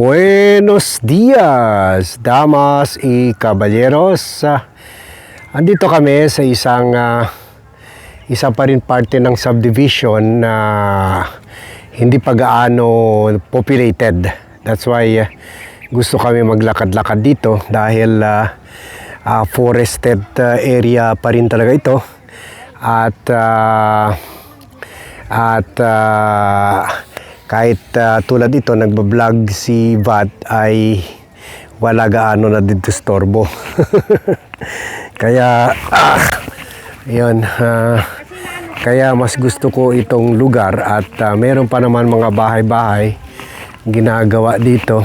Buenos dias, damas y caballeros. Ah, andito kami sa isang ah, isa pa rin parte ng subdivision na hindi pa gaano populated. That's why ah, gusto kami maglakad-lakad dito dahil ah, ah, forested ah, area pa rin talaga ito. At ah, at ah, kahit ah, tulad ito, nagbablog si Vat ay wala gaano na disturbo. kaya, ah, yun, ah, kaya mas gusto ko itong lugar at ah, meron pa naman mga bahay-bahay ginagawa dito.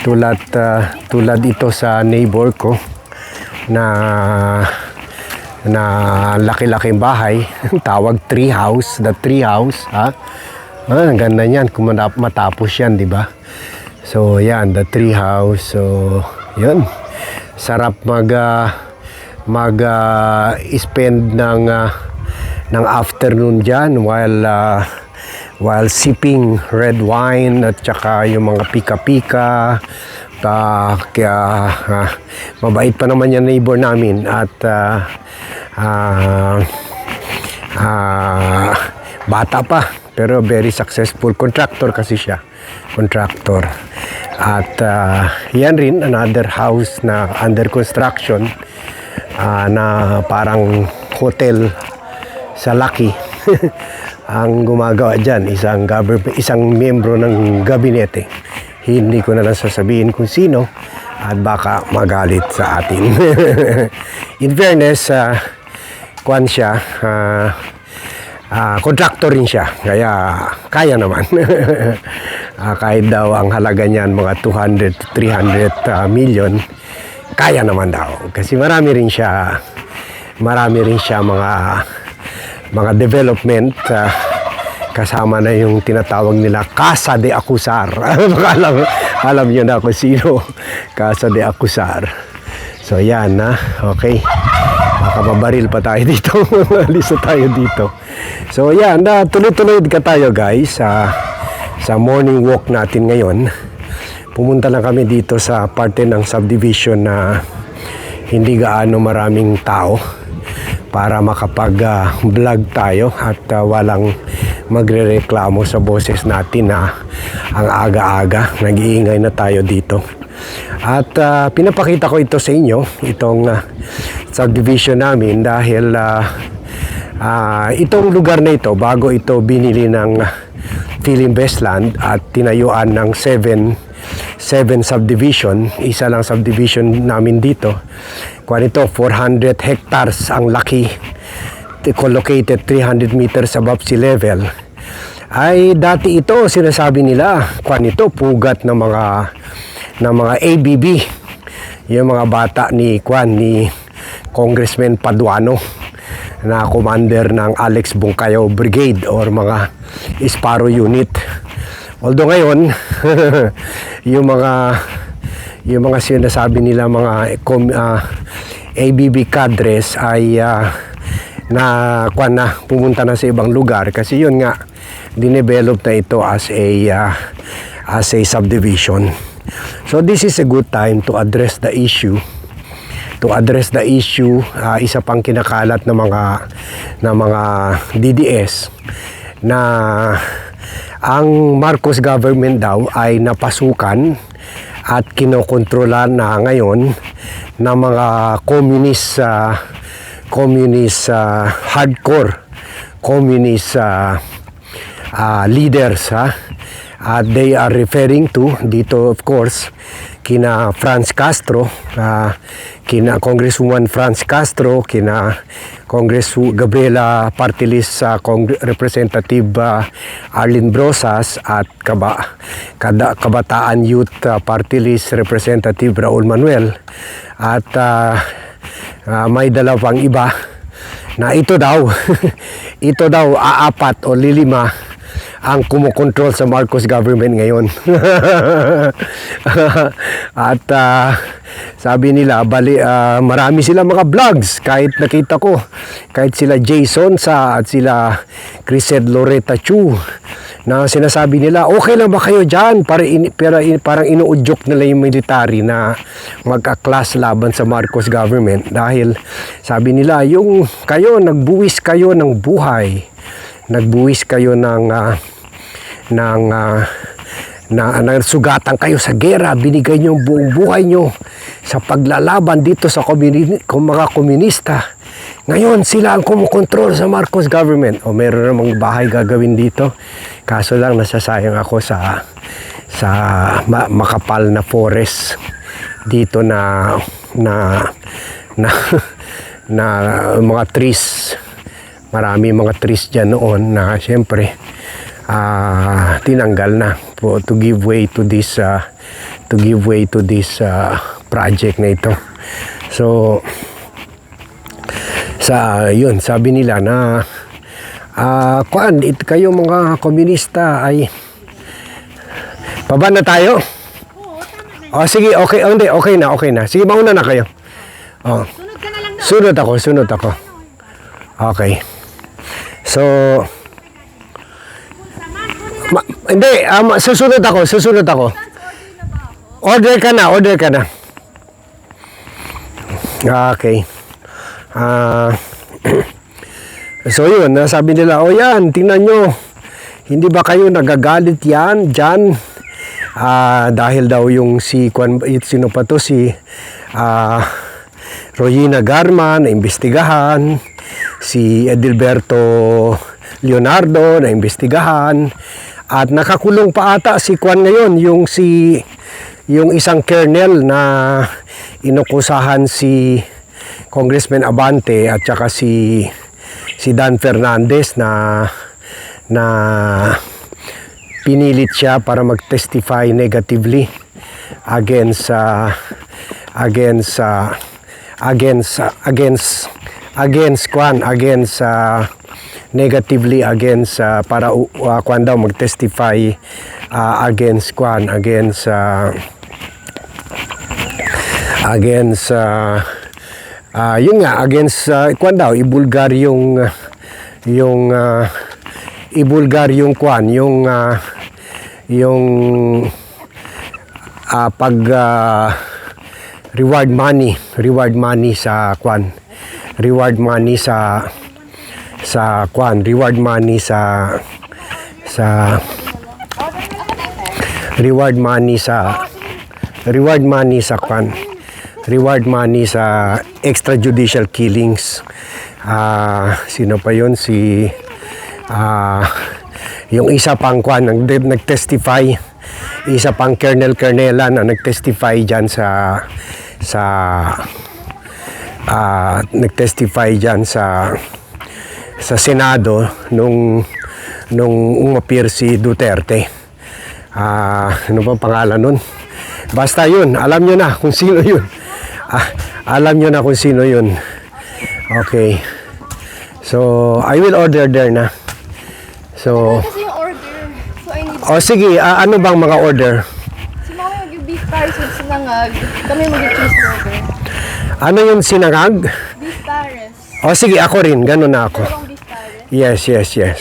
Tulad, ah, tulad ito sa neighbor ko na na laki-laking bahay. Tawag tree house, the tree house, ha? Ah, ang ganda niyan kung matapos yan, di ba? So, yan, the tree house. So, yun. Sarap mag ah, mag ah, spend ng ah, ng afternoon diyan while ah, while sipping red wine at saka yung mga pika-pika. Pa, kaya ah, mabait pa naman yung neighbor namin at ah, ah, ah, bata pa pero very successful contractor kasi siya. Contractor. At ah, yan rin another house na under construction ah, na parang hotel sa Lucky. Ang gumagawa dyan isang isang miyembro ng gabinete. Hindi ko na lang sasabihin kung sino at baka magalit sa atin. In fairness ah, kwan siya ah, Ah, contractor rin siya, kaya kaya naman. Ah, kahit daw ang halaga niyan mga 200 to 300 ah, million, kaya naman daw. Kasi marami rin siya, marami rin siya mga mga development ah, kasama na yung tinatawag nila Casa de Acusar. Alam, alam niyo na kung sino Casa de Acusar. So yan na, okay. Baka mabaril pa tayo dito. Alis na tayo dito. So yan, na tuloy-tuloy ka tayo guys sa sa morning walk natin ngayon. Pumunta lang kami dito sa parte ng subdivision na hindi gaano maraming tao para makapag-vlog tayo at ah, walang magrereklamo sa boses natin na ang aga-aga nag-iingay na tayo dito. At ah, pinapakita ko ito sa inyo, itong ah, subdivision namin dahil ah, ah, itong lugar na ito, bago ito binili ng Philinvestland at tinayuan ng 7 7 subdivision, isa lang subdivision namin dito. Kuha nito, 400 hectares ang laki, located 300 meters above sea level. Ay dati ito, sinasabi nila, kuha nito, pugat ng mga ng mga ABB. Yung mga bata ni Kwan, ni Congressman Paduano na commander ng Alex Bungkayo Brigade or mga Sparrow Unit. Although ngayon, yung mga yung mga sinasabi nila mga com, ah, ABB cadres ay ah, na kwan na pumunta na sa ibang lugar kasi yun nga dinevelop na ito as a ah, as a subdivision. So this is a good time to address the issue to address the issue ah, isa pang kinakalat ng mga ng mga DDS na ang Marcos government daw ay napasukan at kinokontrolan na ngayon ng mga communist ah, communist ah, hardcore communist ah, ah, leaders ha? At they are referring to dito of course kina Franz Castro ah, kina Congresswoman Franz Castro kina Congress Gabriela Partilis sa Congre- Representative ah, Arlene Brosas at kaba, kada, Kabataan Youth Party List Representative Raul Manuel. At ah, ah, may dalawang iba na ito daw ito daw aapat o lilima ang kumukontrol sa Marcos government ngayon. At ah, sabi nila, bali, ah, marami sila mga vlogs. Kahit nakita ko, kahit sila Jason sa at sila Crised Loretta Chu na sinasabi nila, okay lang ba kayo dyan? Para in, pero in, parang inuudyok nila yung military na magka-class laban sa Marcos government dahil sabi nila, yung kayo, nagbuwis kayo ng buhay. Nagbuwis kayo ng, ah, ng ah, na nagsugatan kayo sa gera, binigay niyo buong buhay niyo sa paglalaban dito sa komuni- mga komunista. Ngayon, sila ang kumukontrol sa Marcos government. O meron namang bahay gagawin dito. Kaso lang, nasasayang ako sa sa ma- makapal na forest dito na na na na mga trees marami mga trees dyan noon na siyempre ah, tinanggal na po to give way to this ah, to give way to this ah, project na ito. So sa yun sabi nila na ah kuan it kayo mga komunista ay Baba na tayo? Oh, sige, okay. Oh, hindi, okay na, okay na. Sige, mauna na kayo. Oh. Sunod ka na lang. Sunod ako, sunod ako. Okay. So, ma- hindi, um, susunod ako, susunod ako. Order ka na, order ka na. Okay. Ah, so yun, sabi nila, oh yan, tingnan nyo. Hindi ba kayo nagagalit yan, dyan? Ah, dahil daw yung si, Kwan, sino pa to, si ah, Royina Garma na imbestigahan, si Edilberto Leonardo na imbestigahan, at nakakulong pa ata si Kwan ngayon, yung si yung isang kernel na inukusahan si Congressman Abante at saka si si Dan Fernandez na na pinilit siya para mag-testify negatively against uh, against uh, against against against kwan against uh, negatively against uh, para uh, kwan daw mag-testify uh, against kwan against uh, against uh, uh, yun nga against uh, kwan daw ibulgar yung yung uh, ibulgar yung kwan yung uh, yung ah, pag ah, reward money reward money sa kwan reward money sa sa kwan reward money sa sa reward money sa reward money sa kwan reward money sa extrajudicial killings. Ah sino pa yon si ah yung isa pang kwan nag nag-testify. Isa pang Colonel Colonela na nag-testify diyan sa sa ah nag-testify diyan sa sa Senado nung nung umapir si Duterte. Ah, ano ba pangalan nun? Basta yun, alam nyo na kung sino yun. Ah, alam nyo na kung sino yun. Okay. So, I will order there na. So, Kasi yung order. So I need, o sige, ah, ano bang mga order? si mama mag-beef pares with sinangag. Kami mag-cheeseburger. Ano yung sinangag? Beef pares. O sige, ako rin, ganun na ako. Yes, yes, yes.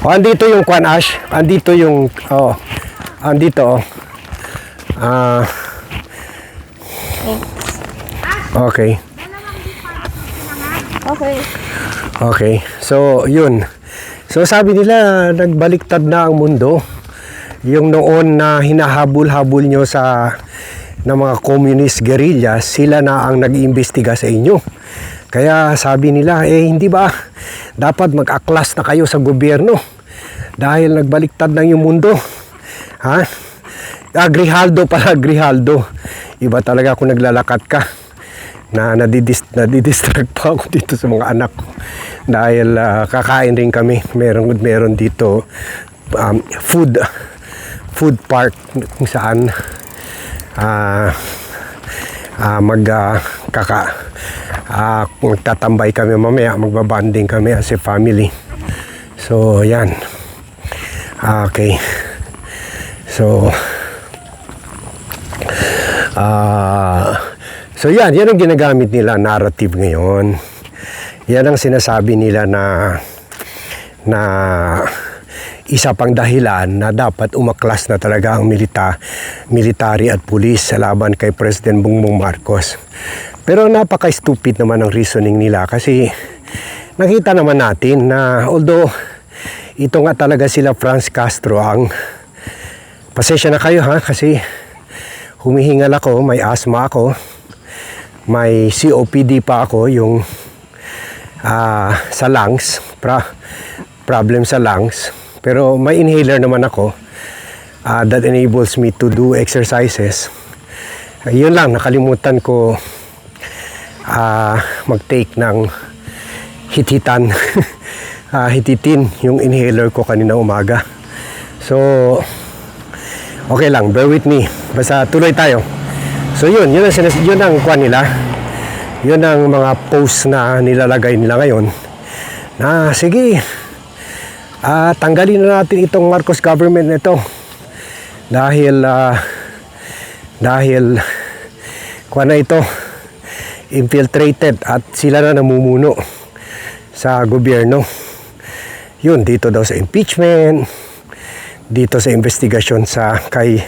O, andito yung Kwan Ash. Andito yung, oh, andito, oh. Ah, okay. Okay. Okay. So, yun. So, sabi nila, nagbaliktad na ang mundo. Yung noon na hinahabol-habol nyo sa ng mga communist guerrilla, sila na ang nag-iimbestiga sa inyo. Kaya sabi nila, eh hindi ba dapat mag-aklas na kayo sa gobyerno dahil nagbaliktad na yung mundo. Ha? Agrihaldo pala, Agrihaldo. Iba talaga kung naglalakad ka na nadidis, nadidistract pa ako dito sa mga anak ko dahil ah, kakain rin kami meron meron dito um, food food park kung saan ah ah, mag ah, kaka ah, magtatambay kami mamaya magbabanding kami as a family so yan Ah, okay so Ah, so yan, yan ang ginagamit nila narrative ngayon. Yan ang sinasabi nila na na isa pang dahilan na dapat umaklas na talaga ang milita, military at pulis sa laban kay President Bongbong Marcos. Pero napaka-stupid naman ang reasoning nila kasi nakita naman natin na although ito nga talaga sila Franz Castro ang pasensya na kayo ha kasi humihingal ako, may asthma ako, may COPD pa ako yung ah, sa lungs, pra, problem sa lungs. Pero may inhaler naman ako ah, that enables me to do exercises. Ah, yun lang, nakalimutan ko ah, mag-take ng hititan, ah, hititin yung inhaler ko kanina umaga. So, okay lang, bear with me. Basta tuloy tayo. So yun, yun ang, sinas- yun ang kwan nila. Yun ang mga post na nilalagay nila ngayon. Na sige, ah tanggalin na natin itong Marcos government na ito. Dahil, ah, dahil, kwan na ito, infiltrated at sila na namumuno sa gobyerno. Yun, dito daw sa impeachment, dito sa investigasyon sa kay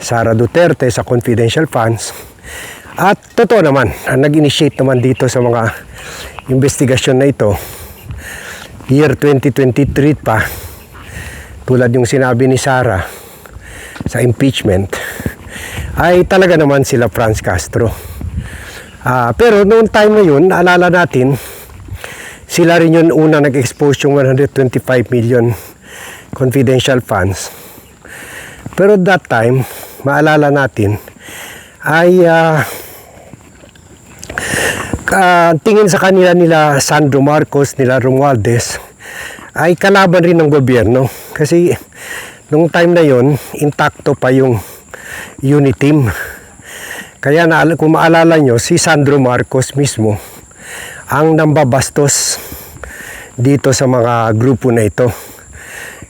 Sara Duterte sa confidential funds. At totoo naman, ang nag-initiate naman dito sa mga investigasyon na ito, year 2023 pa, tulad yung sinabi ni Sara sa impeachment, ay talaga naman sila Franz Castro. Ah, pero noong time na yun, naalala natin, sila rin yun una nag-expose yung 125 million confidential funds. Pero that time, maalala natin, ay ah, ka- tingin sa kanila nila Sandro Marcos, nila Romualdez, ay kalaban rin ng gobyerno. Kasi nung time na yon intakto pa yung unit team. Kaya na, kung maalala nyo, si Sandro Marcos mismo ang nambabastos dito sa mga grupo na ito.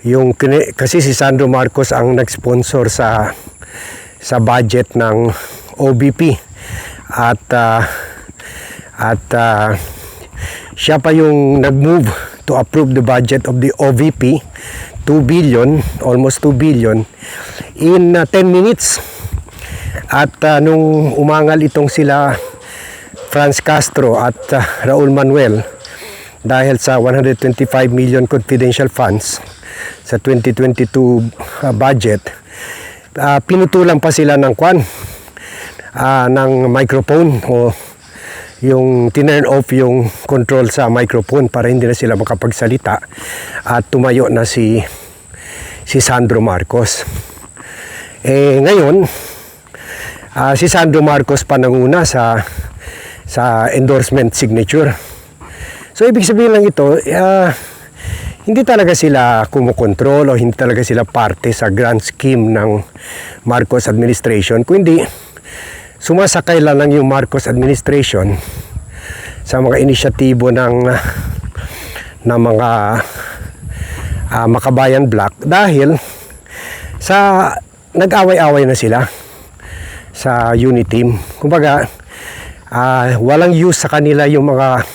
Yung, kasi si Sandro Marcos ang nag-sponsor sa sa budget ng OBP at ah, at ah, siya pa yung nag-move to approve the budget of the OVP 2 billion almost 2 billion in ah, 10 minutes at ah, nung umangal itong sila Franz Castro at ah, Raul Manuel dahil sa 125 million confidential funds sa 2022 ah, budget ah, pinutulan pa sila ng kwan ah, ng microphone o yung tinurn off yung control sa microphone para hindi na sila makapagsalita at tumayo na si si Sandro Marcos. Eh ngayon, ah, si Sandro Marcos pa nanguna sa sa endorsement signature. So ibig sabihin lang ito, ah, hindi talaga sila kumukontrol o hindi talaga sila parte sa grand scheme ng Marcos administration, kundi sumasakay lang lang yung Marcos administration sa mga inisyatibo ng ng mga ah, makabayan block dahil sa nag-away-away na sila sa unit team. Kumbaga, ah, walang use sa kanila yung mga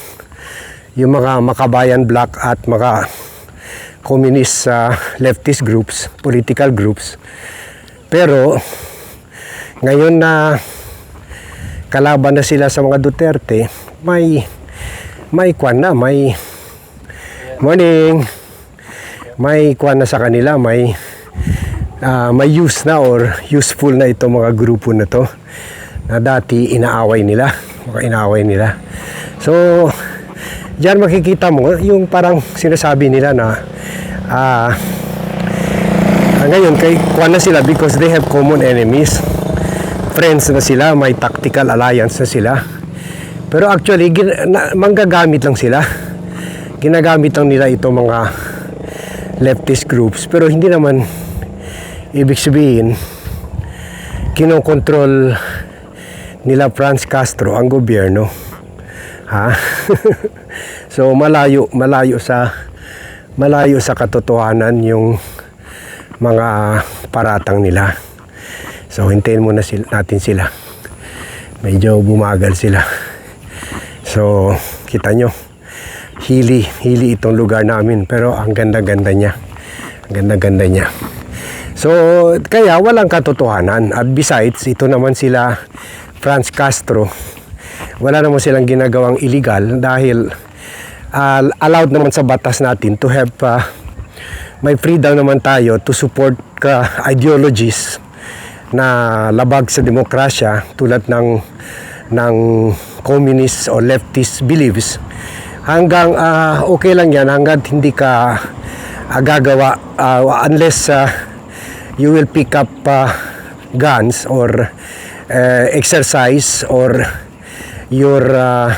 yung mga makabayan block at mga communist ah, leftist groups, political groups. Pero ngayon na kalaban na sila sa mga Duterte, may may kwan na, may morning. May kwan na sa kanila, may ah, may use na or useful na itong mga grupo na to na dati inaaway nila, mga inaaway nila. So, diyan makikita mo yung parang sinasabi nila na ah ah, ngayon kay kwan na sila because they have common enemies friends na sila, may tactical alliance na sila. Pero actually, gin, na, manggagamit lang sila. Ginagamit lang nila itong mga leftist groups. Pero hindi naman ibig sabihin kinokontrol nila Franz Castro ang gobyerno. Ha? so malayo, malayo sa malayo sa katotohanan yung mga paratang nila. So hintayin muna sila, natin sila. Medyo bumagal sila. So kita nyo, hili, hili itong lugar namin. Pero ang ganda-ganda niya. Ang ganda-ganda niya. So, kaya walang katotohanan. At besides, ito naman sila Franz Castro. Wala naman silang ginagawang illegal dahil uh, allowed naman sa batas natin to have uh, may freedom naman tayo to support ka ideologies na labag sa demokrasya tulad ng ng communist or leftist beliefs hanggang ah, okay lang yan hanggang hindi ka ah, gagawa ah, unless ah, you will pick up ah, guns or eh, exercise or your ah,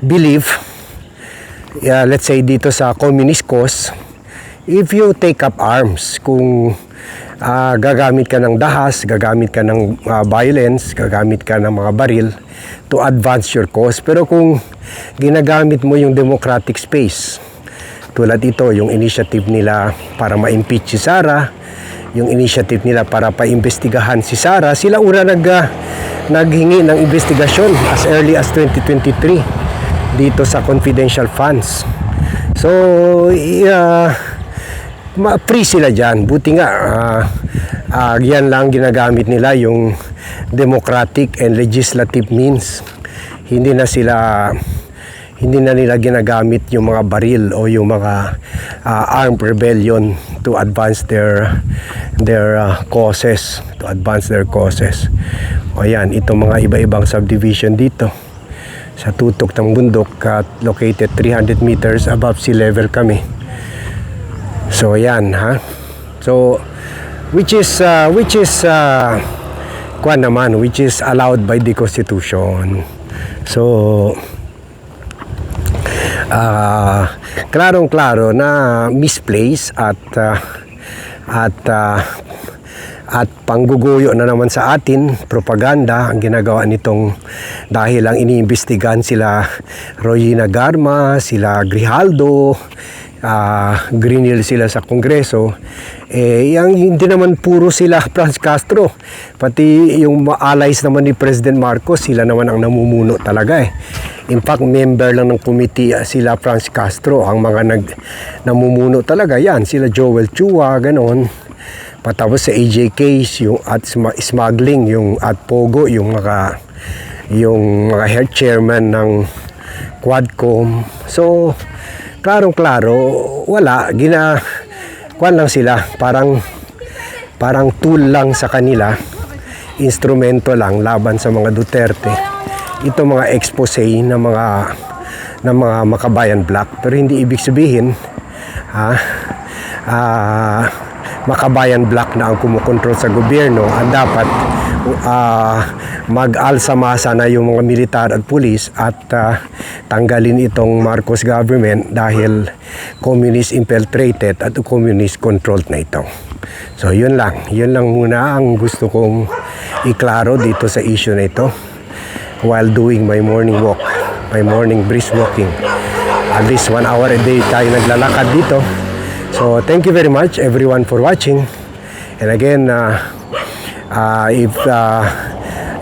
belief yeah, let's say dito sa communist cause if you take up arms kung ah, gagamit ka ng dahas gagamit ka ng ah, violence gagamit ka ng mga baril to advance your cause. Pero kung ginagamit mo yung democratic space tulad ito yung initiative nila para ma-impeach si Sara yung initiative nila para paimbestigahan si Sara sila una nag ah, naghingi ng investigasyon as early as 2023 dito sa confidential funds so ma free sila dyan. Buti nga, ah, ah, yan lang ginagamit nila yung democratic and legislative means. Hindi na sila hindi na nila ginagamit yung mga baril o yung mga ah, armed rebellion to advance their their ah, causes to advance their causes o yan itong mga iba-ibang subdivision dito sa tutok ng bundok at located 300 meters above sea level kami So yan ha. So which is uh, which is uh, kuan naman which is allowed by the constitution. So ah klarong-klaro na misplace at ah, at ah, at pangguguyo na naman sa atin, propaganda ang ginagawa nitong dahil lang iniimbestigahan sila Royina Garma, sila Grijaldo, ah Greenhill sila sa Kongreso, eh, yung, hindi naman puro sila Franz Castro. Pati yung allies naman ni President Marcos, sila naman ang namumuno talaga eh. In fact, member lang ng committee ah, sila Franz Castro. Ang mga nag, namumuno talaga yan. Sila Joel Chua, ganon. Patapos sa AJ case, yung at smuggling, yung at Pogo, yung mga yung mga head chairman ng Quadcom. So, klarong-klaro, wala. Gina, kwan lang sila. Parang, parang tool lang sa kanila. Instrumento lang laban sa mga Duterte. Ito mga expose ng mga ng mga makabayan black. Pero hindi ibig sabihin, ha, ah, makabayan black na ang kumukontrol sa gobyerno ang dapat ah, mag-alsamasa na yung mga militar at pulis at ah, tanggalin itong Marcos government dahil communist infiltrated at communist controlled na ito. So yun lang, yun lang muna ang gusto kong iklaro dito sa issue na ito while doing my morning walk, my morning brisk walking. At least one hour a day tayo naglalakad dito. So thank you very much everyone for watching. And again, uh, uh, if uh,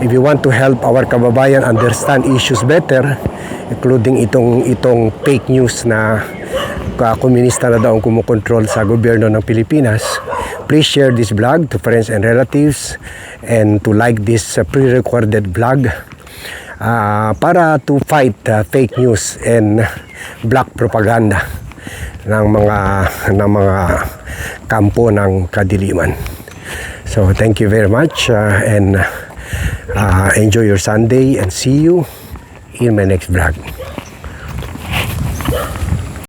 if you want to help our kababayan understand issues better, including itong itong fake news na uh, komunista na daw ang kumukontrol sa gobyerno ng Pilipinas, please share this vlog to friends and relatives and to like this uh, pre-recorded vlog uh, para to fight uh, fake news and black propaganda ng mga ng mga kampo ng kadiliman. So thank you very much uh, and uh, enjoy your Sunday and see you in my next vlog.